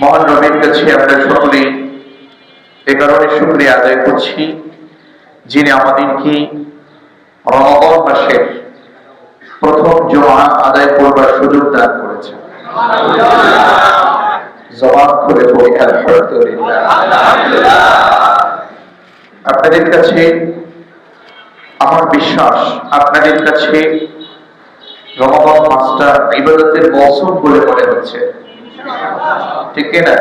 মহান রবির কাছে আমরা সকলে এ কারণে শুক্রিয়া আদায় করছি, যিনি আমাদেরকে রমজান মাসের প্রথম জমা আদায় করবার সুযোগ দান করেছেন। জবান করে আলহামদুলিল্লাহ। আপনাদের কাছে আমার বিশ্বাস, আপনাদের কাছে রমজান মাসটা ইবাদতের মৌসুম বলে মনে হচ্ছে। ঠিক না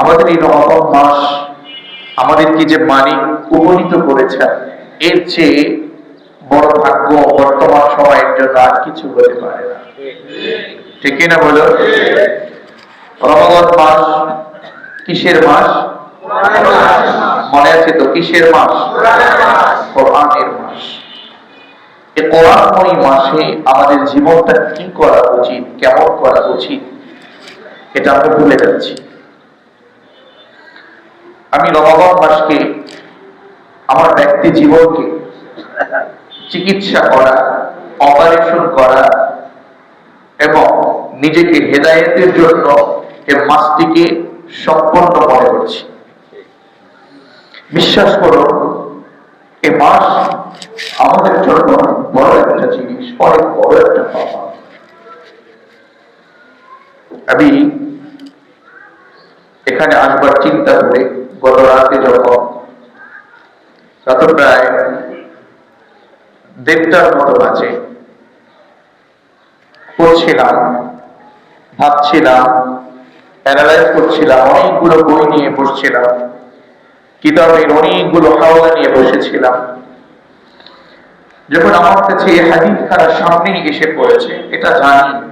আমাদের এই রমজান মাস আমাদেরকে যে মানিক উপনীত করেছেন, এর চেয়ে বড় ভাগ্য বর্তমান সময়ের জন্য আর কিছু হতে পারে না। ঠিক না বলো? রমজান মাস কিসের মাস? মনে আছে তো কিসের মাস? কোরআনের মাস। এই কোরআনময় মাসে আমাদের জীবনটা কি করা উচিত, কেমন করা উচিত? এটা আমরা ভুলে যাচ্ছি। আমি রমাবন মাসকে আমার ব্যক্তি জীবনকে, চিকিৎসা করা অপারেশন করা এবং নিজেকে হেদায়েতের জন্য এ মাসটিকে সম্পন্ন মনে করছি। বিশ্বাস করুন, এ মাস আমাদের জন্য বড় একটা জিনিস, অনেক বড় একটা পাওয়া আমি এখানে আসবার চিন্তা করে গত রাতে যখন রাত প্রায় দেড়টার মতো বাজে করছিলাম ভাবছিলাম অ্যানালাইজ করছিলাম, অনেকগুলো বই নিয়ে বসছিলাম কিতাবের অনেকগুলো হাওয়া নিয়ে বসেছিলাম। যখন আমার কাছে এই হাদিস খানা সামনেই এসে পড়েছে, এটা জানি।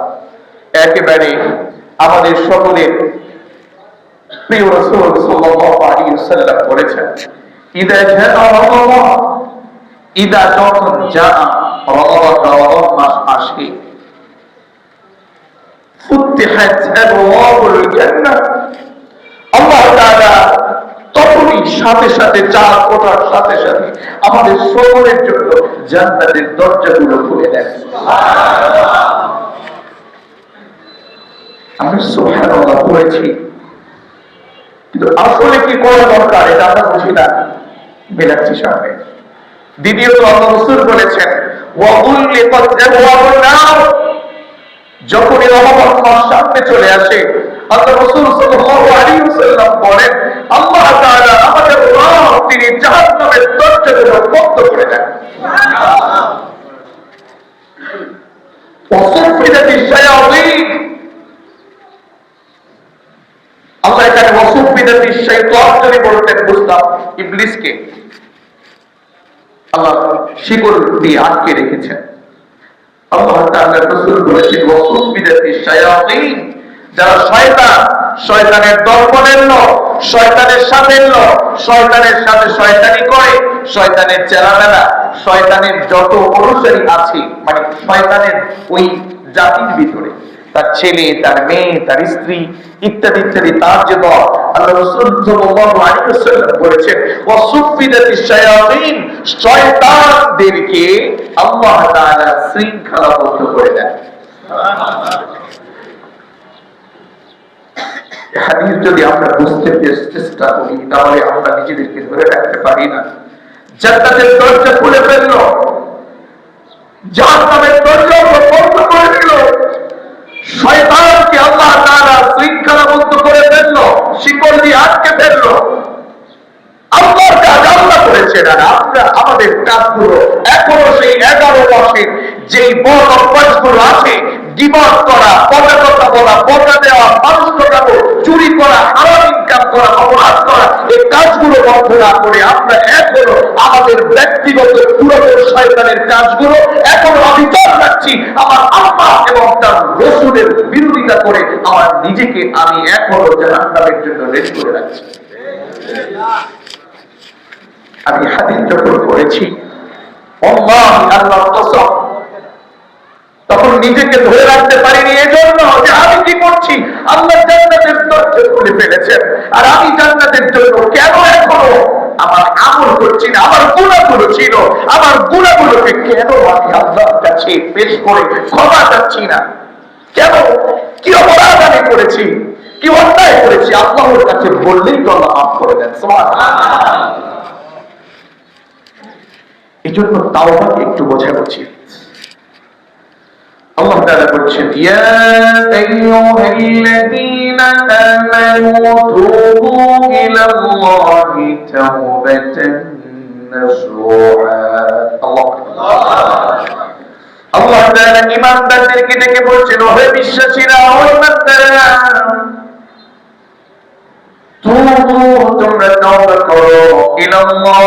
একেবারে আমাদের সকলের প্রিয় রসুল বলেছেন, ইদা ইদা যখন মাস আসে আবওয়াবুল জান্নাহ, আল্লাহ তাআলা তখনই সাথে সাথে চার ওঠার সাথে সাথে আমাদের সকলের জন্য জান্নাতের দরজাগুলো খুলে দেন। আমি সোহানা পড়েছি। কিন্তু আসলে কি করা দরকার এটা আমরা বুঝি না। বেলাচ্ছি সামনে। দ্বিতীয়ত আল্লাহ রসুল বলেছেন যখনই রহমত মাস সামনে চলে আসে আল্লাহ রসুল সাল্লাল্লাহু আলাইহি ওয়াসাল্লাম বলেন আল্লাহ তাআলা আমাদের রব তিনি জাহান্নামের দরজাগুলো বন্ধ করে দেন। সুবহানাল্লাহ। ওয়া সুফিদাতিশ শায়াতিন। আল্লাহ এখানে ওয়াসুফিদাতি শাইতান যদি বলতেন বুঝতাম ইবলিসকে আল্লাহ শিকল দিয়ে আটকে রেখেছেন। আল্লাহ তাআলা রাসূল বলেছেন ওয়াসুফিদাতি শায়াতিন, যারা শয়তান, শয়তানের দর্পণের লোক, শয়তানের সাথে লোক, শয়তানের সাথে শয়তানি করে, শয়তানের চেলামেলা শয়তানের যত অনুসারী আছে মানে শয়তানের ওই জাতির ভিতরে। তার ছেলে, তার মেয়ে, তার স্ত্রী ইত্যাদি ইত্যাদি। তার যে দল, আল্লাহ বলেছেন শয়তানদেরকে আল্লাহ তাআলা করে দেন। হাদিস যদি আমরা বুঝতে চেষ্টা করি, তাহলে আমরা নিজেদেরকে ধরে রাখতে পারি না। জান্নাতের দরজা খুলে ফেলল। জাহান্নামের দরজা শয়তানকে আল্লাহ তারা শৃঙ্খলাবদ্ধ করে ফেলল শিকল দিয়ে আটকে ফেলল। আল্লাহর কাজ আল্লাহ করেছেন আর আমরা আমাদের কাজগুলো এখনও সেই এগারো মাসের যেই বড় অভ্যাসগুলো আছে গিবত করা পচা কথা বলা পচা দেওয়া, মানুষ ঠকানো চুরি করা, হারাম ইনকাম করা, অপরাধ করা, এই কাজগুলো বন্ধ না করে আমরা এখনও আমাদের ব্যক্তিগত পুরোপুর শয়তানের কাজগুলো এখনও অবিচার রাখছি, আমার আম্মা এবং তার রসুলের বিরোধিতা করে আমার নিজেকে আমি এখনও জাহান্নামের জন্য রেডি করে রাখছি। আমি হাদিস যখন কসম, তখন নিজেকে ধরে রাখতে পারিনি, এজন্য যে আমি কি করছি? আল্লাহ জান্নাতের দরজা খুলে ফেলেছেন। আর আমি জান্নাতের জন্য কেন এখনও আমার আমল করছি না? আমার গুণাগুলো ছিল। আমার গুণাগুলোকে কেন আমি আল্লাহর কাছে পেশ করে ক্ষমা চাচ্ছি না? কেন? কি অপরাধ আমি করেছি? কি অন্যায় করেছি? আল্লাহর কাছে বললেই তো আল্লাহ মাফ করে দেন। সুবহানাল্লাহ। এই জন্য তাওবাকে একটু বোঝা উচিত আল্লাহ তাআলা বলছেন, ইয়া আইয়ুহাল্লাযীনা আমানু তুবু ইলাল্লাহি তাওবাতান আল্লাহ তাআলা ঈমানদারদেরকে ডেকে বলছেন, ওহে বিশ্বাসীরা, ও ঈমানদাররা, তুবু, তোমরা তওবা করো ইলাল্লাহ।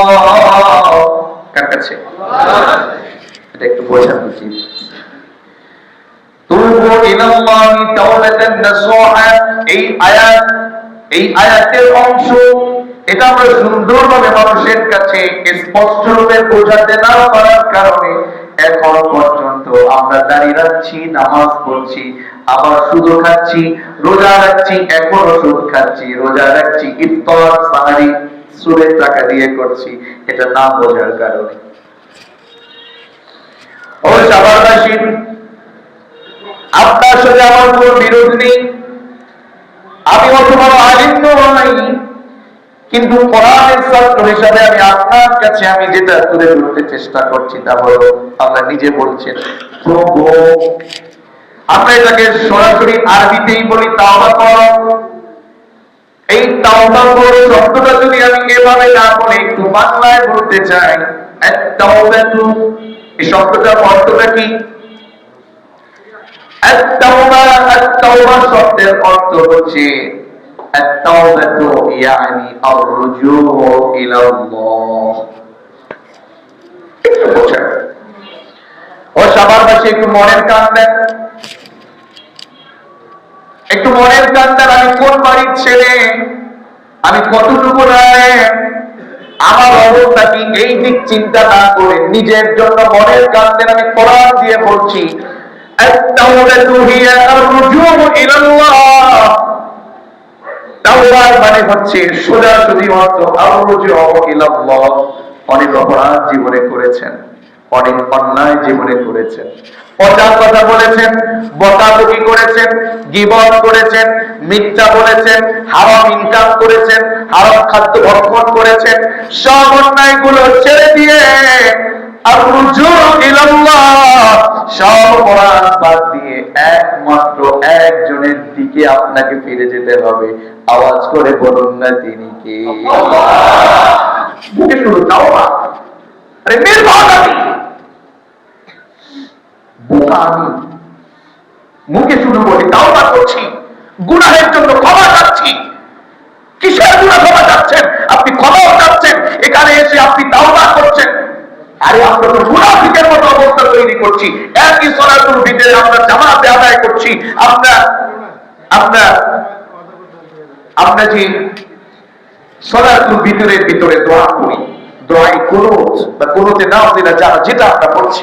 কার কাছে? এটা একটু বোঝা উচিত এই আয়াত, এই আয়াতের অংশ, এটা আমরা সুন্দরভাবে মানুষের কাছে বোঝাতে না পারার কারণে এখন পর্যন্ত আমরা দাঁড়িয়ে রাখছি, নামাজ পড়ছি, আবার সুদ খাচ্ছি, রোজা রাখছি, এখনও সুদ খাচ্ছি, রোজা রাখছি, ইফতার, সাহারি। সুদের টাকা দিয়ে করছি, এটা না বোঝার কারণে। ও আপনার সাথে আমার কোন বিরোধ নেই। আমি আলিম নই, কিন্তু কোরআনের ছাত্র হিসাবে আমি আপনার কাছে আমি যেটা তুলে ধরতে চেষ্টা করছি তা হলো নিজে বলছেন আমরা এটাকে সরাসরি আরবিতেই বলি তাওবা করো। এই তাওবা করে শব্দটা যদি আমি এভাবে না করে একটু বাংলায় বলতে চাই আত-তাওবাতু এই শব্দটার অর্থটা কি? আত-তাওবা আত-তাওবা শব্দের অর্থ হচ্ছে আত-তাওবাতু ইয়ানি আর-রুজু ইলা আল্লাহ ও সবার কাছে একটু মনের কান দেন। একটু মনের কান্দার আমি কোন বাড়ির ছেলে? আমি কতটুকু রায়? আমার অবস্থা কি? এই দিক চিন্তা না করে নিজের জন্য মনের কান্দের আমি কোরআন দিয়ে বলছি মানে হচ্ছে সোজা যদি অর্থ অনেক অপরাধ জীবনে করেছেন, অনেক অন্যায় জীবনে করেছেন। পচার কথা বলেছেন বকাবকি করেছেন গিবত করেছেন মিথ্যা বলেছেন হারাম ইনকাম করেছেন হারাম খাদ্য ভক্ষণ করেছেন সব অন্যায়গুলো ছেড়ে দিয়ে একমাত্র একজনের দিকে আপনাকে ফিরে যেতে হবে। আওয়াজ করে বলুন না তিনি কে? তাওবা। আরে নির্ভর মুখে শুধু বলি তাওবা করছি, গুনাহের জন্য ক্ষমা চাচ্ছি। কিসের গুনাহ ক্ষমা চাচ্ছেন? আপনি ক্ষমাও চাচ্ছেন, এখানে এসে আপনি তাওবা করছেন। আরে আমরা তো মুনাফিকের মতো অবস্থা তৈরি করছি। একই সলাতুল ভিতরে আমরা জামাতে আদায় করছি। আমরা আমরা আমরা যে সলাতুল ভিতরের ভিতরে দোয়া করি, দোয়াই কোরত বা কোরতে নাও দিলা যারা যেটা আমরা করছি।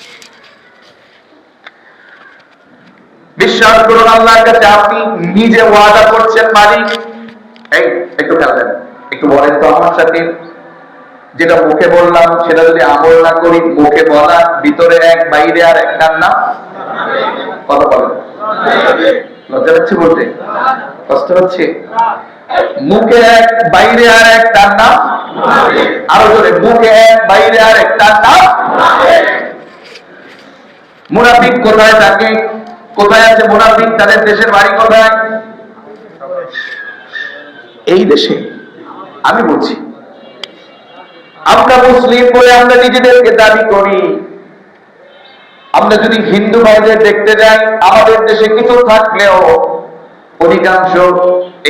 বিশ্বাস করুন আল্লাহর কাছে আপনি নিজে ওয়াদা করছেন মালিক। এই, একটু খেয়াল একটু বলেন তো আমার সাথে। যেটা মুখে বললাম, সেটা যদি আমল না করি, মুখে বলা, ভিতরে এক, বাইরে আর এক কান্না কথা বলেন। লজ্জা হচ্ছে বলতে? কষ্ট হচ্ছে? মুখে এক, বাইরে আর এক কান্না আরও জোরে, মুখে এক, বাইরে আর এক কান্না মুনাফিক কোথায় থাকে? কোথায় আছে মুনাফিক? তাদের দেশের বাড়ি কোথায়? এই দেশে। আমি বলছি, আমরা মুসলিম বলে আমরা নিজেদেরকে দাবি করি। আমরা যদি হিন্দু ভাইদের দেখতে যাই, আমাদের দেশে কিছু থাকলেও অধিকাংশ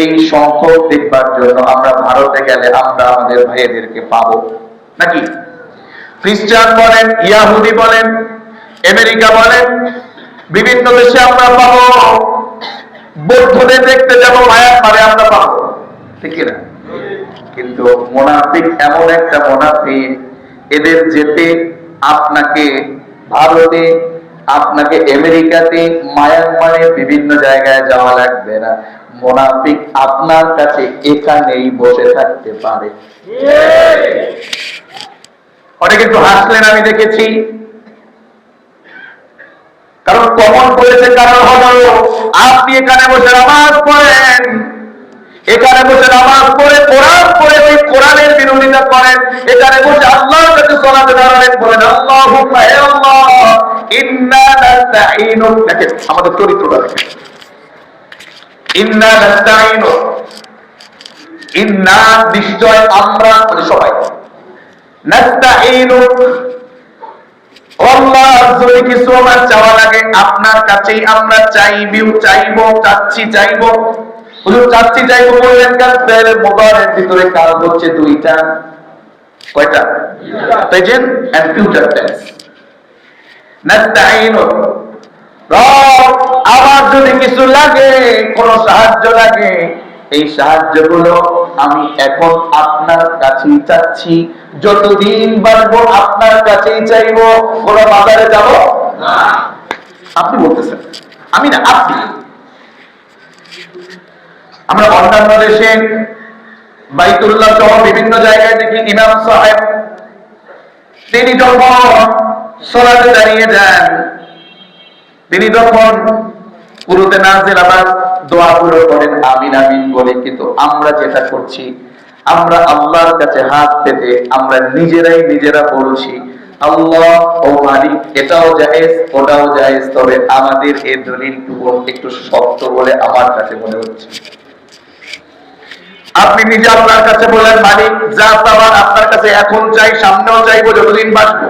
এই সংখ্যক দেখবার জন্য আমরা ভারতে গেলে আমরা আমাদের ভাইদেরকে পাবো। নাকি? খ্রিস্টান বলেন, ইয়াহুদি বলেন, আমেরিকা বলেন বিভিন্ন দেশে আমরা পাবো। বৌদ্ধদের দেখতে যাব পারে আমরা পাবো। ঠিক না কিন্তু মোনাফিক এমন একটা মোনাফিক, এদের যেতে আপনাকে ভারতে, আপনাকে আমেরিকাতে, মায়ানমারে বিভিন্ন জায়গায় যাওয়া লাগবে না। মোনাফিক আপনার কাছে এখানেই বসে থাকতে পারে। অনেকে একটু হাসলেন, আমি দেখেছি। কারণ কমন বলেছে কারণ হলো আপনি এখানে বসে নামাজ পড়েন। এখানে বসে নামাজ পড়ে, কোরআন পড়ে ওই কোরআনের বিরোধিতা করেন। এখানে বসে আল্লাহর কাছে সলাতে দাঁড়ালেন, বলেন হে আল্লাহ, ইন্না দেখেন, আমাদের চরিত্রটা দেখেন। ইন্না ইন্না নিশ্চয় আমরা মানে সবাই। নাস্তাঈনু আল্লাহ যদি কিছু আমার চাওয়া লাগে, আপনার কাছেই আমরা চাইব চাইব চাইব। মোবাইলের ভিতরে দুইটা। কয়টা? যদি কিছু লাগে, কোন সাহায্য লাগে, এই সাহায্যগুলো আমি এখন আপনার কাছেই চাচ্ছি যতদিন বাড়বো আপনার কাছেই চাইব। কোন বাজারে যাব? আপনি বলতেছেন। আমি না, আপনি। আমরা অন্যান্য দেশে বাইতুল্লাহ সহ বিভিন্ন জায়গায় দেখি ইমাম সাহেব, তিনি যখন সলাতে দাঁড়িয়ে যান, তিনি তখন পুরোতে নাজের আবার দোয়া পুরো করেন আমিন আমিন বলে কিন্তু আমরা যেটা করছি, আমরা আল্লাহর কাছে হাত পেতে আমরা নিজেরাই নিজেরা বলছি, আল্লাহ ও এটাও জায়েজ, ওটাও জায়েজ, তবে আমাদের একটু শক্ত বলে আমার কাছে মনে হচ্ছে। আপনি নিজে আপনার কাছে বলেন, মালিক, যা চাওয়ার আপনার কাছে এখন চাই, সামনেও চাইব, যতদিন বাঁচবো।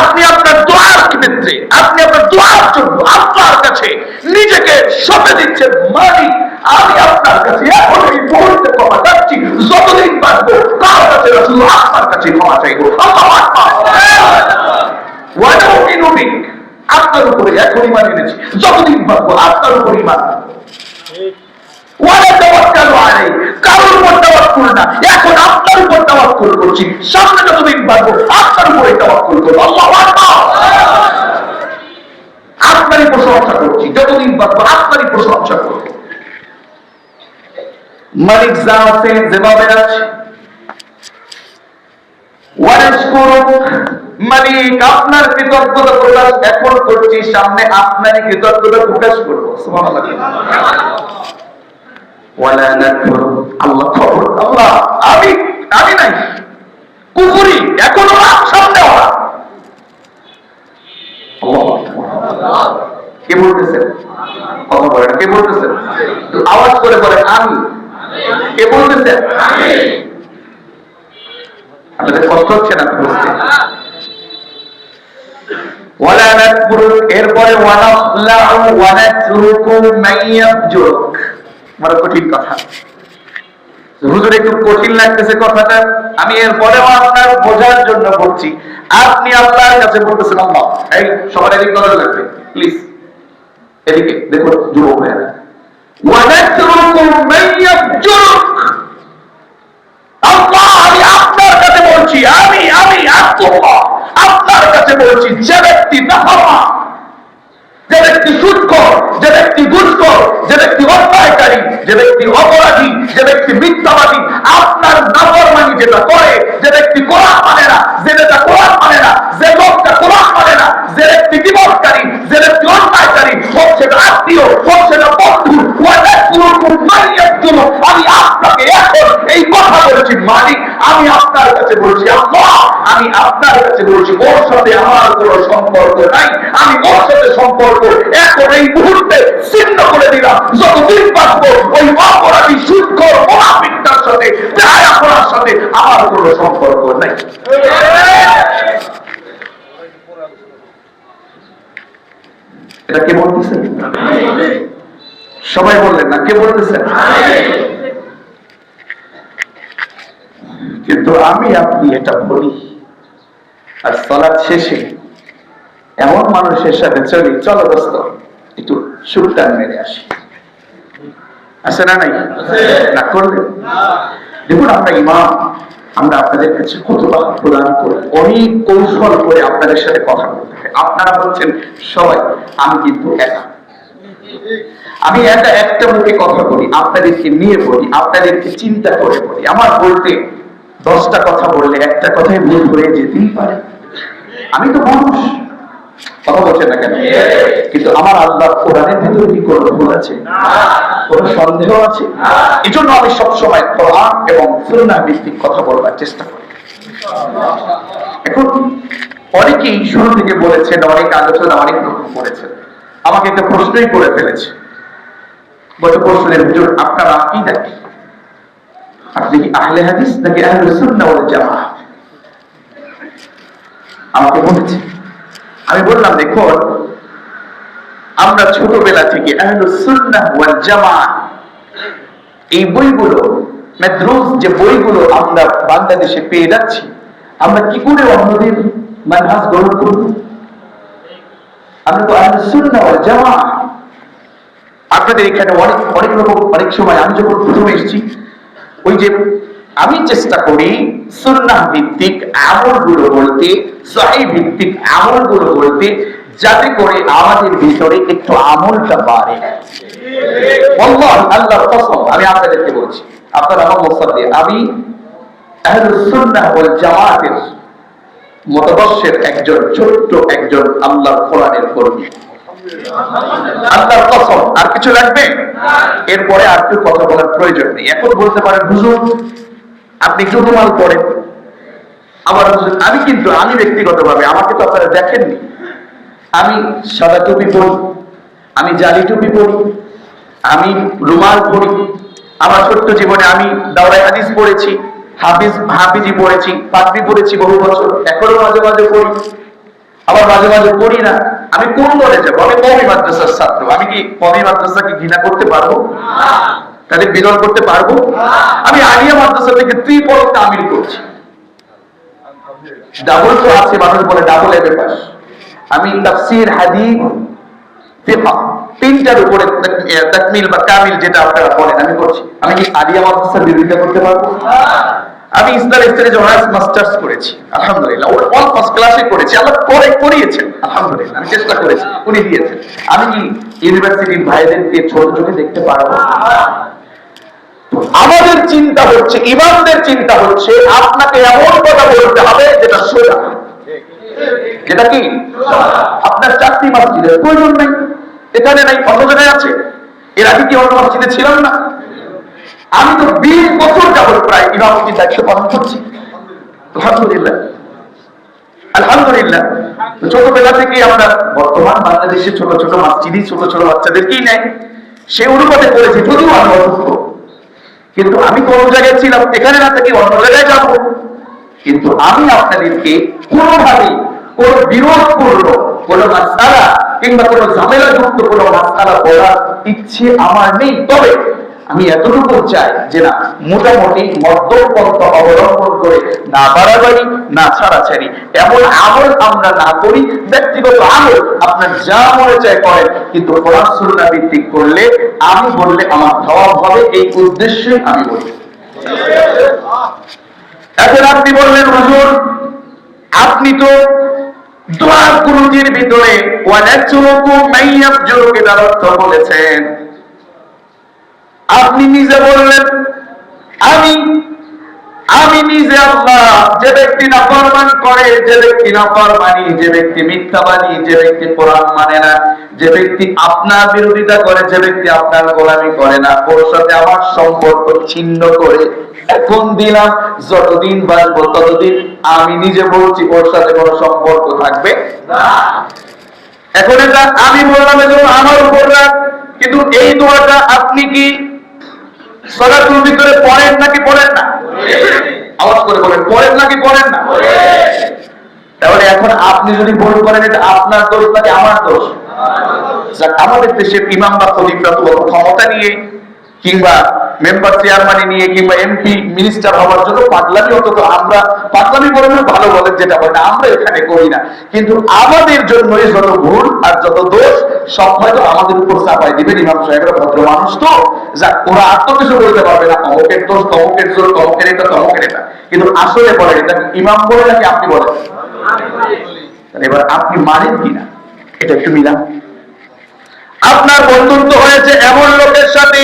আপনি আপনার দোয়ার ক্ষেত্রে, আপনি আপনার দোয়ার জন্য আপনার কাছে নিজেকে সঁপে দিচ্ছেন, মালিক, আমি আপনার কাছে এখন এই মুহূর্তে ক্ষমা চাচ্ছি, যতদিন বাঁচবো, কার কাছে রাসূল আপনার কাছে ক্ষমা চাইব? ইনুবিক, আপনার উপরে এখনই মানে এনেছি, যতদিন বাঁচবো, আপনার উপরই আলাইহি, কারোর উপর তাওয়াক্কুল না, এখন আপনার উপর তাওয়াক্কুল করছি, সামনে যতদিন বাঁচবো আপনার উপরে প্রশংসা করছি, যতদিন বাঁচবো আপনারই প্রশংসা করব। মালিক যেভাবে আছে। মালিক, আপনার কৃতজ্ঞতা প্রকাশ এখন করছি, সামনে আপনারই কৃতজ্ঞতা প্রকাশ করব। আল্লাহ খবর। আল্লাহ, আমি আমি নাই। কুকুরি এখনও না সামনে ওরা কে বলতেছেন কথা বলেন, কে বলতেছেন আওয়াজ করে আমি কে বলতেছেন আপনাদের কষ্ট হচ্ছে না বুঝতে? এরপরে কঠিন কথা। হুজুর, একটু কঠিন লাগতেছে কথাটা। আমি এর পরেও আপনার বোঝার জন্য বলছি। আপনি আপনার কাছে বলতেছেন, আল্লাহ, এই সবার এদিকে নজর রাখবে প্লিজ এদিকে দেখো যুবক ভাইয়েরা। যে ব্যক্তি নাফরমান যে ব্যক্তি সুদ কর যে ব্যক্তি ঘুষ যেটা করে, যে ব্যক্তি কোরআন মানে না, যে নেতা কোরআন মানে না, যে লোকটা কোরআন মানে না, যে ব্যক্তি বিপদকারী যে ব্যক্তি অন্যায়কারী হোক সেটা আত্মীয় হোক সেটা বন্ধু আমি আপনাকে এখন এই কথা বলছি মালিক, আমি আপনার কাছে বলছি, আল্লাহ, আমি আপনার কাছে বলছি, ওর সাথে আমার কোনো সম্পর্ক নাই। আমি ওর সাথে সম্পর্ক এখন এই মুহূর্তে ছিন্ন করে দিলাম। যতদিন বাঁচবো, ওই অপরাধী সুৎকর মোনাফিকটার সাথে বেহায়া করার সাথে আমার কোনো সম্পর্ক নাই। এটা কে বলতেছেন সবাই বললেন না, কে বলতেছেন কিন্তু আমি আপনি এটা বলি। আর সলাৎ শেষে এমন মানুষের সাথে চলি চলো দোস্ত একটু সুরটান মেরে আসি। আছে না নাই? না করলেন দেখুন আমরা ইমাম আমরা আপনাদের কাছে খুতবা প্রদান করে অনেক কৌশল করে আপনাদের সাথে কথা বলতে আপনারা বলছেন সবাই আমি কিন্তু একা। আমি একা একটা মুখে কথা বলি আপনাদেরকে নিয়ে বলি আপনাদেরকে চিন্তা করে বলি। আমার বলতে দশটা কথা বললে একটা কথাই ভুল হয়ে যেতেই পারে। আমি তো মানুষ। কথা বলছেন না কেন? কিন্তু আমার আল্লাহ কোরআনের ভিতরে কি কোনো ভুল আছে? কোনো সন্দেহ আছে? এই জন্য আমি সবসময় কোরআন এবং সুন্নাহ ভিত্তিক কথা বলবার চেষ্টা করি। এখন অনেকেই শুরু থেকে বলেছেন, অনেক আলোচনা, অনেক রকম করেছেন। আমাকে একটা প্রশ্নই করে ফেলেছে। গত প্রশ্নের হুজুর আপনারা কি দেখেন আপনি কি আহলে হাদিস নাকি আহলে সুন্নাহ ওয়াল জামাআহ আমাকে বলেছে। আমি বললাম দেখুন আমরা ছোটবেলা থেকে আহলুস সুন্নাহ ওয়াল জামাআহ এই বইগুলো মাদ্রুস যে বইগুলো আমরা বাংলাদেশে পেয়ে যাচ্ছি, আমরা কি করে অন্যদের মানহাজ গ্রহণ করব? আমরা তো আহলুস সুন্নাহ ওয়াল জামাআহ আপনাদের এখানে অনেক অনেক রকম, অনেক সময় আমি যখন প্রথম এসেছি ওই যে আমি চেষ্টা করি সুন্নাহ ভিত্তিক আমলগুলো বলতে সহি ভিত্তিক আমলগুলো বলতে, যাতে করে আমাদের ভিতরে একটু আমলটা বাড়ে। আল্লাহ, আল্লাহর কসম, আমি আপনাদেরকে বলছি, আপনারা আমার মোসাদ্দি আমি আহলুস সুন্নাহ ওয়াল জামাতের মতাদর্শের একজন, ছোট্ট একজন আল্লাহর কোরআনের কর্মী। আল্লাহর কসম আর কিছু লাগবে? এরপরে আর কথা বলার প্রয়োজন নেই। এখন বলতে পারেন হুজুর আপনি পড়েন হুজুর, আমি কিন্তু আমি ব্যক্তিগতভাবে আমাকে তো আপনারা দেখেননি। আমি সাদা টুপি পরি আমি জালি টুপি পরি আমি রুমাল পরি আমার ছোট্ট জীবনে আমি দাওরাই হাদিস পড়েছি হাফিজ হাফিজি পড়েছি পড়েছি বহু বছর এখনও মাঝে মাঝে পড়ি। আবার মাঝে মাঝে পড়ি না। আমি কোন দলে যাব? আমি কমি মাদ্রাসার ছাত্র। আমি কি কমি মাদ্রাসাকে ঘৃণা করতে পারব? তাহলে বিরল করতে পারব? আমি আলিয়া মাদ্রাসা থেকে ত্রিপল তামিল করছি। ডাবল তো আছে মানুষ বলে ডাবল এম এ পাস। আমি তাফসির হাদিস ফিকহ তিনটার উপরে তাকমিল বা কামিল যেটা আপনারা বলেন আমি করছি। আমি কি আলিয়া মাদ্রাসার বিরোধিতা করতে পারব? আমি ইসলাম স্টাডিজ অনার্স মাস্টার্স করেছি, আলহামদুলিল্লাহ। ওর অল ফার্স্ট ক্লাসে করেছি, আল্লাহ করে করিয়েছেন, আলহামদুলিল্লাহ। আমি চেষ্টা করেছি, উনি দিয়েছেন। আমি কি ইউনিভার্সিটির ভাইদেরকে ছোট চোখে দেখতে পারব? আমাদের চিন্তা হচ্ছে, ইমামদের চিন্তা হচ্ছে, আপনাকে এমন কথা বলতে হবে যেটা সোজা। যেটা কি? আপনার চাকরি মসজিদের প্রয়োজন নেই, এখানে নাই অন্য জায়গায় আছে। এর আগে কি অন্য মসজিদে ছিলাম না? আমি তো বিশ বছর যাবত প্রায় ইমামতির দায়িত্ব পালন করছি। আলহামদুলিল্লাহ। আলহামদুলিল্লাহ। ছোটবেলা থেকে আমরা বর্তমান বাংলাদেশে ছোট ছোট মসজিদই ছোট ছোট বাচ্চাদেরকেই নেয়। সে অনুপাতে করেছি, যদিও আমি অসুস্থ। কিন্তু আমি অন্য জায়গায় ছিলাম, এখানে না থেকে অন্য জায়গায় যাব। কিন্তু আমি আপনাদেরকে কোনোভাবে কোন বিরোধ করল কোন মাসালা কিংবা কোন ঝামেলা যুক্ত কোন মাসালা বলার ইচ্ছে আমার নেই। তবে আমি এতটুকু চাই যে না, মোটামুটি মধ্যম অবলম্বন করে না বাড়াবাড়ি, না ছাড়াছাড়ি, এমন আমল আমরা না করি, ব্যক্তিগত আমল আপনার যা মনে চায় করেন, কিন্তু কোরআন সুন্নাহ ভিত্তিক করলে, আমি বললে আমার খাওয়া হবে এই উদ্দেশ্যে আমি বলি। এখন আপনি বললেন, হুজুর, আপনি তো দোয়া কুনুতির ভিতরে ওয়ালাচুকু মাইয়াবজুরুকে অর্থ বলেছেন। আপনি নিজে বললেন, আমি আমি নিজে আল্লাহ যে ব্যক্তি নাফরমান করে, যে ব্যক্তি নাফরমানি, যে ব্যক্তি মিথ্যাবাদী, যে ব্যক্তি কোরআন মানে না, যে ব্যক্তি আপনার বিরোধিতা করে, যে ব্যক্তি আপনার গোলামি করে না, ওর সাথে আমার সম্পর্ক ছিন্ন করে এখন দিলাম, যতদিন বাঁচবো ততদিন আমি নিজে বলছি, ওর সাথে কোনো সম্পর্ক থাকবে না। এখন এটা আমি বললাম এজন্য আমার উপর কিন্তু এই দোয়াটা আপনি কি সলাতুল ভিতরে পড়েন নাকি পড়েন না? আওয়াজ করে বলেন, পড়েন নাকি পড়েন না? তাহলে এখন আপনি যদি ভুল করেন, এটা আপনার দোষ নাকি আমার দোষ? আমাদের দেশের ইমাম বা খলিফরা তো ক্ষমতা নিয়ে কিংবা মেম্বার চেয়ারম্যান নিয়ে কিংবা এমপি মিনিস্টার হওয়ার জন্য পাগলামি অত তো আমরা, পাগলামি বলে না, ভালো বলেন যেটা হয় না আমরা এখানে করি না। কিন্তু আমাদের জন্যই যত ভুল আর যত দোষ, সব হয়তো আমাদের উপর চাপাই দিবেন, ইমাম সাহেবরা ভদ্র মানুষ তো। যাক, ওরা আর তো কিছু বলতে পারবে না অমুকের দোষ তমুকের জোর তমুকের এটা তমুকের এটা। কিন্তু আসলে বলে, এটা ইমাম বলে নাকি আপনি বলেন? এবার আপনি মানেন কিনা এটা একটু মিলান। আপনার বন্ধুত্ব হয়েছে এমন লোকের সাথে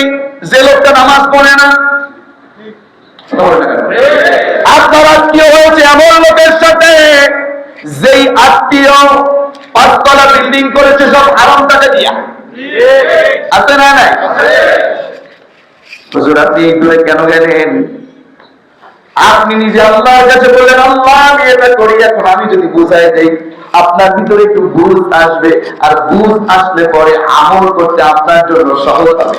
যে লোকটা নামাজ পড়ে না। আপনার আত্মীয় হয়েছে এমন লোকের সাথে, যেই আত্মীয় পাঁচতলা বিল্ডিং করেছে, সব আরাম টাকা দিয়া। আছে না নাই? হুজুর, আপনি কেন গেলেন? আপনি নিজে আল্লাহর কাছে বললেন, আল্লাহ, আমি এটা করি। এখন আমি যদি বুঝাই দেই, আপনার ভিতরে একটু বুঝ আসবে। আর বুঝ আসলে পরে আমল করতে আপনার জন্য সহজ হবে।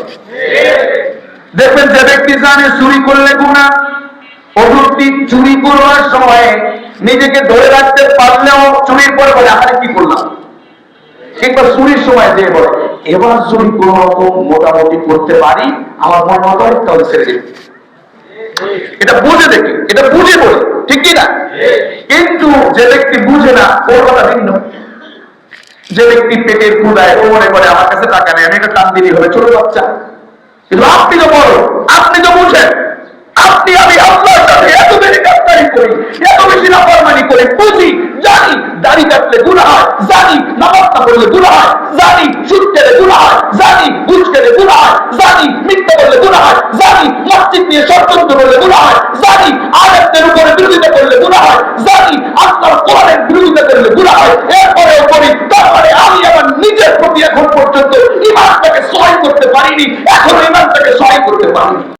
দেখবেন যে ব্যক্তি জানে চুরি করলে গুণা ও চুরি করবার সময় নিজেকে ধরে রাখতে পারলেও চুরির পরে বলে, আরে, কি করলাম? কিংবা চুরির সময় যে বলে, এবার চুরি কোনো রকম মোটামুটি করতে পারি, আমার মনে হয় তাহলে ছেড়ে এটা বুঝে দেখি, এটা বুঝে বলি, ঠিক কি না? কিন্তু যে ব্যক্তি বুঝে না, ওর কথা ভিন্ন। যে ব্যক্তি পেটের ক্ষুদায় ও মনে করে, আমার কাছে টাকা নেই, আমি একটা টান দিলি হবে, ছোট বাচ্চা। কিন্তু আপনি তো বড়, আপনি তো বুঝেন। আপনি, আমি আল্লাহর সাথে এত বেশি কাজকারি করি এত বেশি নাফরমানি করি বুঝি, জানি দাড়ি কাটলে গুনাহ হয় জানি নামাজ না পড়লে হয় জানি সুদ খেলে গুনাহ হয় জানি ঘুষ খেলে গুনাহ হয় জানি মিথ্যা বললে গুনাহ হয় জানি মসজিদ নিয়ে ষড়যন্ত্র করলে গুনাহ হয় জানি আয়াতের উপরে বিরোধিতা করলে গুনাহ হয় জানি আপনার কোরআনের বিরোধিতা করলে গুনাহ। হয় এরপরেও করি তারপরে আমি আমার নিজের প্রতি এখন পর্যন্ত ইমানটাকে সহায় করতে পারিনি, এখনও ইমানটাকে সহায় করতে পারিনি।